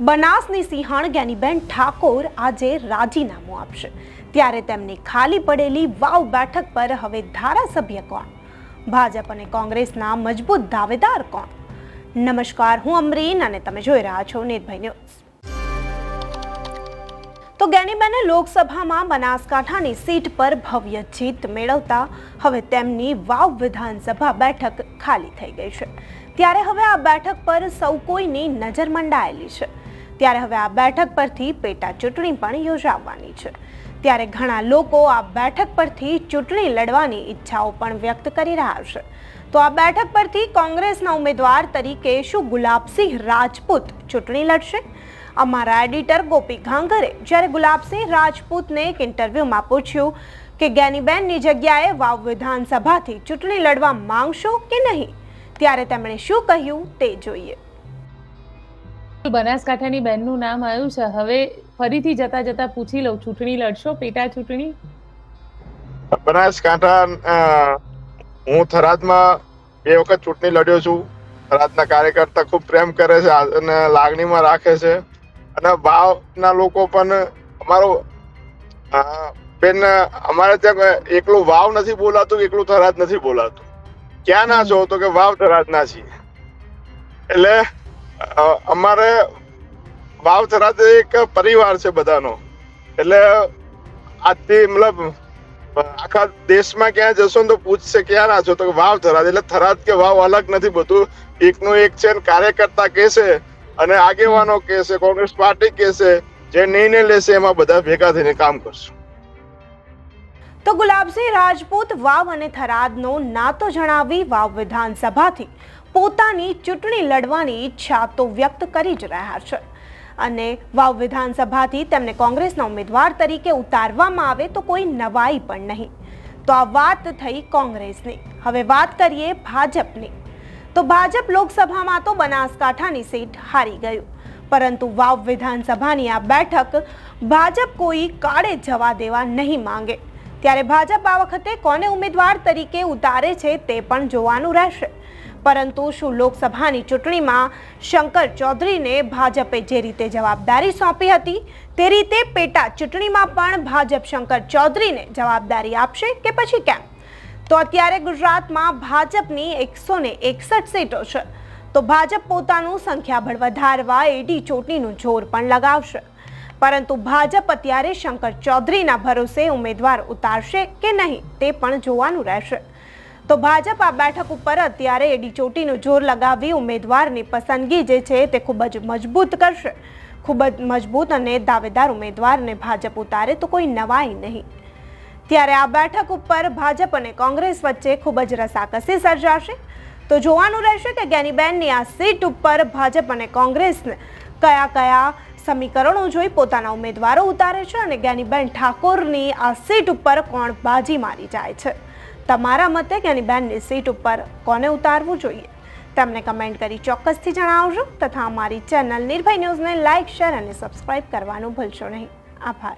બનાસની સિંહણ જ્ઞાનીબેન ઠાકોર આજે રાજીનામું આપશે. ત્યારે તેમની ખાલી પડેલી વાવ બેઠક પર હવે ધારાસભ્ય કોણ? ભાજપ અને કોંગ્રેસના મજબૂત દાવેદાર કોણ? નમસ્કાર, હું અમરીન અને તમે જોઈ રહ્યા છો નિર્ભય ન્યૂઝ. તો ગેનીબેને લોકસભામાં બનાસકાંઠાની સીટ પર ભવ્ય જીત મેળવતા હવે તેમની વાવ વિધાનસભા બેઠક ખાલી થઈ ગઈ છે. ત્યારે હવે આ બેઠક પર સૌ કોઈની નજર મંડાયેલી છે. ત્યારે હવે આ બેઠક પરથી પેટા ચૂંટણી પણ યોજાવાની છે. ત્યારે ઘણા લોકો આ બેઠક પરથી ચૂંટણી લડવાની ઈચ્છાઓ પણ વ્યક્ત કરી રહ્યા છે. તો આ બેઠક પરથી કોંગ્રેસના ઉમેદવાર તરીકે શું ગુલાબસિંહ રાજપૂત ચૂંટણી લડશે? અમારા એડિટર ગોપી ઘાંઘરે જ્યારે ગુલાબસિંહ રાજપૂતને એક ઇન્ટરવ્યુમાં પૂછ્યું કે જ્ઞાનીબેનની જગ્યાએ વાવ વિધાનસભાથી ચૂંટણી લડવા માંગશો કે નહીં? ત્યારે તેમણે શું કહ્યું તે જોઈએ. બનાસકાંઠાની બહેનનું નામ આવ્યું છે. હવે ફરીથી જતા જતા પૂછી લઉં. ચૂંટણી લડશો? પેટા ચૂંટણી? બનાસકાંઠા હું થરાદમાં બે વખત ચૂંટણી લડ્યો છું. થરાદના કાર્યકર્તા ખૂબ પ્રેમ કરે છે અને લાગણીમાં રાખે છે. અને ભાવના લોકો પણ અમારો બેન અમારે ત્યાં એકલું વાવ નથી બોલાતું એકલું થરાદ નથી બોલાતું. ક્યાં ના છો તો કે વાવ થરાદ ના છીએ. એટલે અમારે વાવ થરાદ એક પરિવાર છે બધાનો. એટલે આજથી મતલબ આખા દેશમાં ક્યાં જશો ને તો પૂછશે ક્યાં ના છો તો વાવ થરાદ એટલે થરાદ કે વાવ અલગ નથી બધું. એકનું એક છે કાર્યકર્તા કહેશે અને આગેવાનો કહેશે, કોંગ્રેસ પાર્ટી કહેશે, જે નિર્ણય લેશે એમાં બધા ભેગા થઈને કામ કરશું. તો ગુલાબસિંહ રાજપૂત વાવ અને થરાદનો નાતો જણાવી વાવ વિધાનસભાથી પોતાની ચૂંટણી લડવાની ઈચ્છા તો વ્યક્ત કરી જ રહ્યા છે. અને વાવ વિધાનસભાથી તેમને કોંગ્રેસના ઉમેદવાર તરીકે ઉતારવામાં આવે તો કોઈ નવાઈ પણ નહીં. તો આ વાત થઈ કોંગ્રેસની. હવે વાત કરીએ ભાજપની. તો ભાજપ લોકસભામાં તો બનાસકાંઠાની સીટ હારી ગયું. પરંતુ વાવ વિધાનસભાની આ બેઠક ભાજપ કોઈ કાળે જવા દેવા નહીં માંગે. ત્યારે ભાજપ આ વખતે કોને ઉમેદવાર તરીકે ઉતારે છે તે પણ જોવાનું રહેશે. પરંતુ શું લોકસભાની ચૂંટણીમાં શંકર ચૌધરીને ભાજપે જે રીતે જવાબદારી સોંપી હતી, તે રીતે પેટા ચૂંટણીમાં પણ ભાજપ શંકર ચૌધરીને જવાબદારી આપશે કે પછી કેમ? તો અત્યારે ગુજરાતમાં ભાજપની એકસો ને એકસઠ સીટો છે. તો ભાજપ પોતાનું સંખ્યાબળ વધારવા એડી ચોટીનું જોર પણ લગાવશે. પરંતુ ભાજપ અત્યારે શંકર ચૌધરીના ભરોસે ઉમેદવાર ઉતારશે કે નહીં તે પણ જોવાનું રહેશે. તો ભાજપ આ બેઠક ઉપર અત્યારે એડી ચોટીનું જોર લગાવી ઉમેદવારની પસંદગી જે છે તે ખૂબ જ મજબૂત કરશે. ખૂબ જ મજબૂત અને દાવેદાર ઉમેદવારને ભાજપ ઉતારે તો કોઈ નવાઈ નહીં. ત્યારે આ બેઠક ઉપર ભાજપ અને કોંગ્રેસ વચ્ચે ખૂબ જ રસાકસી સર્જાશે. તો જોવાનું રહેશે કે જ્ઞાનીબેનની આ સીટ ઉપર ભાજપ અને કોંગ્રેસને કયા કયા સમીકરણો જોઈ પોતાના ઉમેદવારો ઉતારે છે અને જ્ઞાનીબેન ઠાકોરની આ સીટ ઉપર કોણ બાજી મારી જાય છે? તમારા મતે જ્ઞાનીબેનની સીટ ઉપર કોને ઉતારવું જોઈએ? તમને કમેન્ટ કરી ચોક્કસથી જણાવજો તથા અમારી ચેનલ નિર્ભય ન્યૂઝને લાઇક, શેર અને સબસ્ક્રાઇબ કરવાનું ભૂલશો નહીં. આભાર.